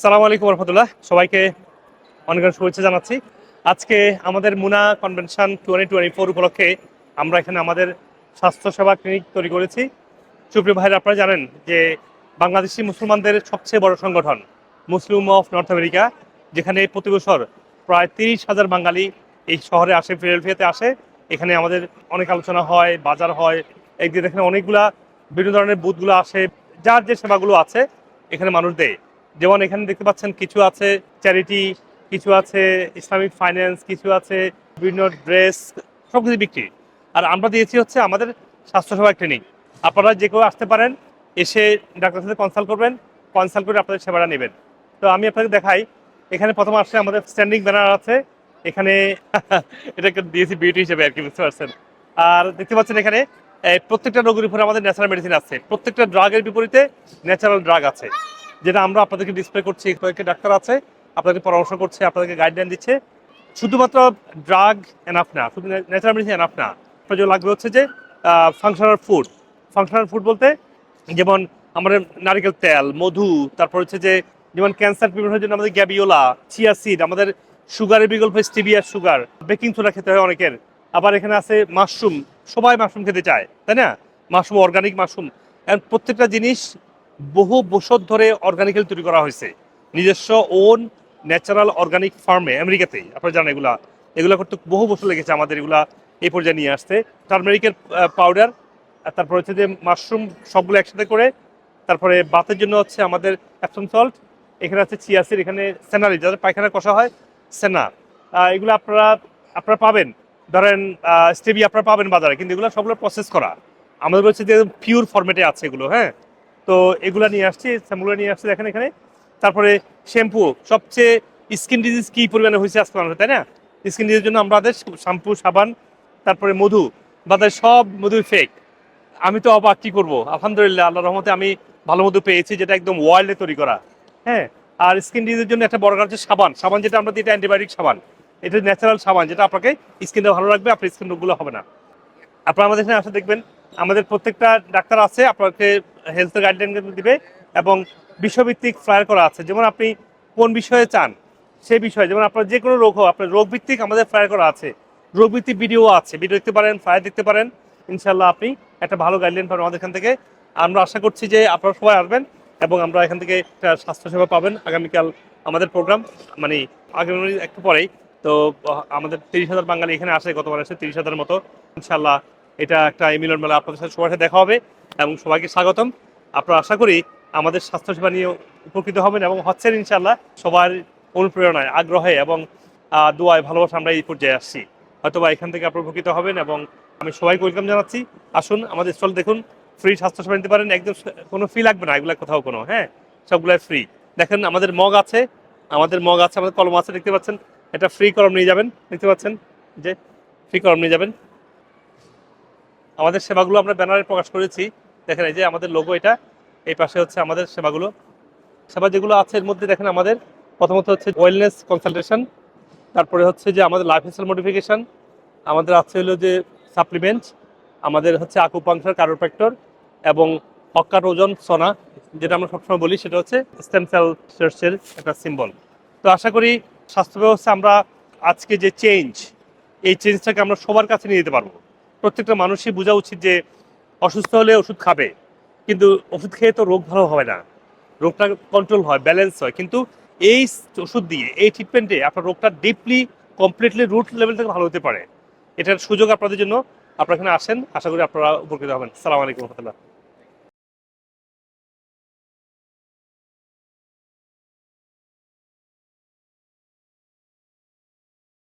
সালাম আলাইকুম রহমতুল্লাহ। সবাইকে অনেক শুভেচ্ছা জানাচ্ছি। আজকে আমাদের MUNA convention twenty twenty four উপলক্ষে আমরা এখানে আমাদের স্বাস্থ্যসেবা ক্লিনিক তৈরি করেছি। সুপ্রিয় ভাইরা, আপনারা জানেন যে বাংলাদেশি মুসলমানদের সবচেয়ে বড় সংগঠন, মুসলিম অফ নর্থ আমেরিকা, যেখানে প্রতি বছর প্রায় তিরিশ হাজার বাঙালি এই শহরে আসে, ফিলাডেলফিয়াতে আসে। এখানে আমাদের অনেক আলোচনা হয়, বাজার হয় একদিন এখানে অনেকগুলা বিভিন্ন ধরনের বুথগুলো আসে, যার যে সেবাগুলো আছে এখানে মানুষ দেয়। যেমন এখানে দেখতে পাচ্ছেন কিছু আছে চ্যারিটি কিছু আছে ইসলামিক ফাইন্যান্স কিছু আছে বিভিন্ন ড্রেস সব কিছু বিক্রি। আর আমরা দিয়েছি হচ্ছে আমাদের স্বাস্থ্যসেবা ক্লিনিক আপনারা যে কেউ আসতে পারেন, এসে ডাক্তারের সাথে কনসাল্ট করবেন কনসাল্ট করে আপনাদের সেবাটা নেবেন। তো আমি আপনাকে দেখাই, এখানে প্রথম আসলে আমাদের স্ট্যান্ডিং ব্যানার আছে। এখানে এটাকে দিয়েছি বিউটি হিসেবে আর কি, বুঝতে পারছেন? আর দেখতে পাচ্ছেন এখানে প্রত্যেকটা রোগের উপরে আমাদের ন্যাচারাল মেডিসিন আছে। প্রত্যেকটা ড্রাগের বিপরীতে ন্যাচারাল ড্রাগ আছে। যেটা আমরা আপনাদেরকে ডিসপ্লে করছি কয়েকটি ডাক্তার আছে আপনাদেরকে পরামর্শ করছে, আপনাদেরকে গাইডলাইন দিচ্ছে। শুধুমাত্র ড্রাগ এনাফ না, শুধু ন্যাচারাল মেডিসিন এনাফ না। আপনার যে লাগবে হচ্ছে যে ফাংশনাল ফুড ফাংশনাল ফুড বলতে যেমন আমাদের নারিকেল তেল, মধু, তারপর হচ্ছে যে, যেমন ক্যান্সার প্রিভেন্টের জন্য আমাদের গ্যাবিওলা চিয়া সিড আমাদের সুগারের বিকল্প স্টিভিয়া সুগার বেকিং সোডা খেতে হয় অনেকের। আবার এখানে আছে মাশরুম সবাই মাশরুম খেতে চায়, তাই না? মাশরুম অর্গানিক মাশরুম প্রত্যেকটা জিনিস বহু বছর ধরে অর্গানিক্যাল তৈরি করা হয়েছে। নিজস্ব ওন ন্যাচারাল অর্গানিক ফার্মে আমেরিকাতে। আপনারা জানেন এগুলা। এগুলো করতে বহু বছর লেগেছে আমাদের এগুলা এই পর্যায়ে নিয়ে আসতে। টার্মেরিকের পাউডার তারপর হচ্ছে যে মাশরুম সবগুলো একসাথে করে, তারপরে বাতের জন্য হচ্ছে আমাদের অ্যাপসন সল্ট এখানে আছে চিয়াসির এখানে সেনারি যাদের পায়খানা কষা হয় সেনা এগুলো আপনারা আপনারা পাবেন। ধরেন স্টেবি আপনারা পাবেন বাজারে, কিন্তু এগুলো সবগুলো প্রসেস করা। আমাদের হচ্ছে যে পিওর ফরম্যাটে আছে এগুলো হ্যাঁ? তো এগুলো নিয়ে আসছি, স্যাম্পুলগুলো নিয়ে আসছি দেখেন এখানে। তারপরে শ্যাম্পু সবচেয়ে স্কিন ডিজিজ কি পরিমাণে হয়েছে আজকে মানুষের তাই না? স্কিন ডিজিজের জন্য আমাদের শ্যাম্পু সাবান, তারপরে মধু বাজারে সব মধু ফেক আমি তো অবাক, কি করব? আলহামদুলিল্লাহ আল্লাহ রহমতে আমি ভালো মধু পেয়েছি, যেটা একদম ওয়ার্ল্ডে তৈরি করা। হ্যাঁ আর স্কিন ডিজিজের জন্য একটা বড় কাজ হচ্ছে সাবান। সাবান যেটা আমরা দিই, এটা অ্যান্টিবায়োটিক সাবান। এটা ন্যাচারাল সাবান, যেটা আপনাকে স্কিনটা ভালো রাখবে আপনার স্কিন রোগগুলো হবে না। আপনারা আমাদের এখানে আসে দেখবেন, আমাদের প্রত্যেকটা ডাক্তার আছে, আপনাকে হেলথ গাইডলাইন দিবে এবং বিষয়ভিত্তিক ফ্লায়ার করা আছে। যেমন আপনি কোন বিষয়ে চান, সেই বিষয়ে। যেমন আপনার যে কোনো রোগ হোক, আপনার রোগ ভিত্তিক আমাদের ফ্লায়ার করা আছে। রোগ ভিত্তিক ভিডিও আছে। ভিডিও দেখতে পারেন, ফ্লায়ার দেখতে পারেন। ইনশাল্লাহ আপনি একটা ভালো গাইডলাইন পাবেন আমাদের এখান থেকে। আমরা আশা করছি যে আপনারা সবাই আসবেন এবং আমরা এখান থেকে একটা স্বাস্থ্যসেবা পাবেন আগামীকাল আমাদের প্রোগ্রাম। মানে আগামী একটু পরেই। তো আমাদের তিরিশ হাজার বাঙালি এখানে আসে, গতবার আসে তিরিশ হাজার মতো। ইনশাল্লাহ এটা একটা মিলন মেলা আপনাদের সাথে সবার সাথে দেখা হবে এবং সবাইকে স্বাগতম। আপনারা আশা করি আমাদের স্বাস্থ্যসেবা নিয়ে উপকৃত হবেন এবং হচ্ছেন ইনশাল্লাহ সবার অনুপ্রেরণায়, আগ্রহে এবং দোয়ায় ভালোবাসা আমরা এই পর্যায়ে আসছি। হয়তোবা এখান থেকে আপনারা উপকৃত হবেন এবং আমি সবাইকে ওয়েলকাম জানাচ্ছি। আসুন আমাদের স্টল দেখুন, ফ্রি স্বাস্থ্যসেবা নিতে পারেন, একদম কোনো ফি লাগবে না, এগুলা কোথাও কোনো হ্যাঁ? সবগুলাই ফ্রি। দেখেন আমাদের মগ আছে, আমাদের মগ আছে, আমাদের কলম আছে, দেখতে পাচ্ছেন? এটা ফ্রি কলম নিয়ে যাবেন, দেখতে পাচ্ছেন? যে, ফ্রি কলম নিয়ে যাবেন। আমাদের সেবাগুলো আমরা ব্যানারে প্রকাশ করেছি। দেখেন এই যে আমাদের লোগো এটা। এই পাশে হচ্ছে আমাদের সেবাগুলো। সেবা যেগুলো আছে এর মধ্যে দেখেন আমাদের। প্রথমত হচ্ছে ওয়েলনেস কনসালটেশন তারপরে হচ্ছে যে আমাদের লাইফ স্টাইল মডিফিকেশন আমাদের আছে হলো যে সাপ্লিমেন্ট আমাদের হচ্ছে আকুপাংশার কারোপ্যাক্টর এবং হকার ওজন সোনা, যেটা আমরা সবসময় বলি, সেটা হচ্ছে স্টেম সেল সার্চের একটা সিম্বল তো আশা করি স্বাস্থ্য ব্যবস্থা আমরা আজকে যে চেঞ্জ এই চেঞ্জটাকে আমরা সবার কাছে নিয়ে যেতে পারব। প্রত্যেকটা মানুষই বোঝা উচিত যে অসুস্থ হলে ওষুধ খাবে, কিন্তু ওষুধ খেয়ে তো রোগ ভালো হবে না। রোগটা কন্ট্রোল হয় ব্যালেন্স হয়। কিন্তু এই ওষুধ দিয়ে, এই ট্রিটমেন্টে আপনার রোগটা ডিপলি কমপ্লিটলি রুট লেভেল থেকে ভালো হতে পারে। এটার সুযোগ আপনাদের জন্য। আপনার এখানে আসেন, আশা করি আপনারা উপকৃত হবেন। সালাম আলাইকুম রহমতুল্লাহ।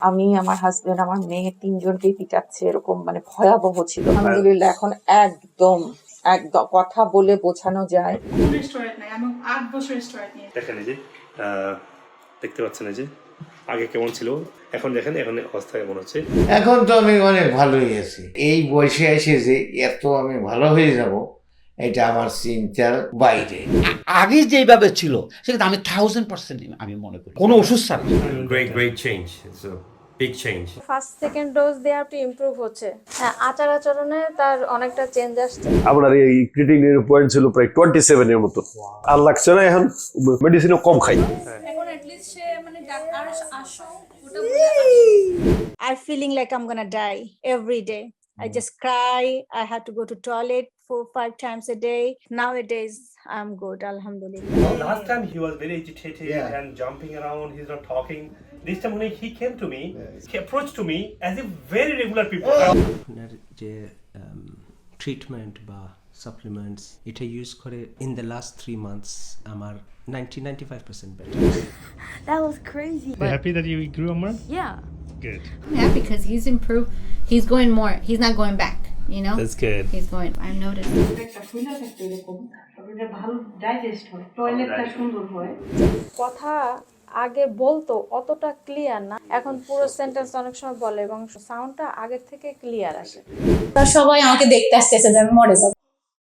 আমি আমার হাজবেন্ড আমার মেয়ে তিনজনকেই পিটাচ্ছে এরকম মানে ভয়াবহ ছিল। আলহামদুলিল্লাহ এখন একদম একদম কথা বলে বোঝানো যায়। দেখেন এই যে আহ, দেখতে পাচ্ছেন এই যে আগে কেমন ছিল এখন দেখেন এখন অবস্থা কেমন হচ্ছে। এখন তো আমি অনেক ভালোই আছি। এই বয়সে এসে যে এত আমি ভালো হয়ে যাব এটা আমার চিন্তার বাইরে আগে যেভাবে ছিল সেটা আমি থাউজেন্ড পার্সেন্ট আমি মনে করি কোনো ওষুধ ছাড়া great change. So big change. First second dose দেওয়ার একটু ইমপ্রুভ হচ্ছে হ্যাঁ আচার আচরণে তার অনেকটা চেঞ্জ আসছে আপনার এই ক্রিটিনের পয়েন্ট ছিল প্রায় টোয়েন্টি সেভেনের মতো আর লাগছে না এখন মেডিসিনও কম খাই I'm feeling like I'm gonna die every day. I just cry. I had to go to toilet four, five times a day. Nowadays, I'm good, alhamdulillah. Last time he was very agitated Yeah. and jumping around. He's not talking. This time when he came to me, he approached to me as if very regular people. আপনার যে treatment বা supplements এটা use করে in the last three months আমার ninety ninety five percent better That was crazy. You happy that you grew, Amar? Yeah. Good. I'm happy because he's improved. He's going more. He's not going back. You know. That's good. He's going. I've noticed. কথা আগে বলতো অতটা clear না এখন পুরো sentence অনেক সময় বলে এবং সাউন্ডটা আগের থেকে ক্লিয়ার আসে সবাই আমাকে দেখতে আসতেছে যে আমি মরে যাব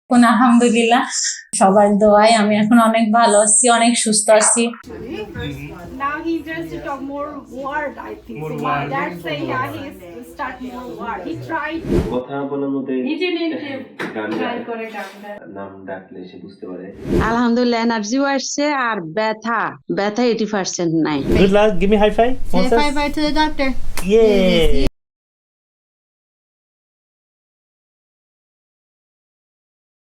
এখন আলহামদুলিল্লাহ সবার দোয়ায় আমি এখন অনেক ভালো আছি অনেক সুস্থ আছি Now he just to talk more word, I think. More so word. That's why yeah, he's start more word. He tried. কথা বলার মধ্যে নিজে নিজে গায়। করে নাম ডাকলে সে বুঝতে পারে আলহামদুলিল্লাহ এনার্জিও আসছে আর ব্যথা ব্যথা এইটি পার্সেন্ট নাই Good luck. Give me high five. Say bye bye to the doctor. Yeah.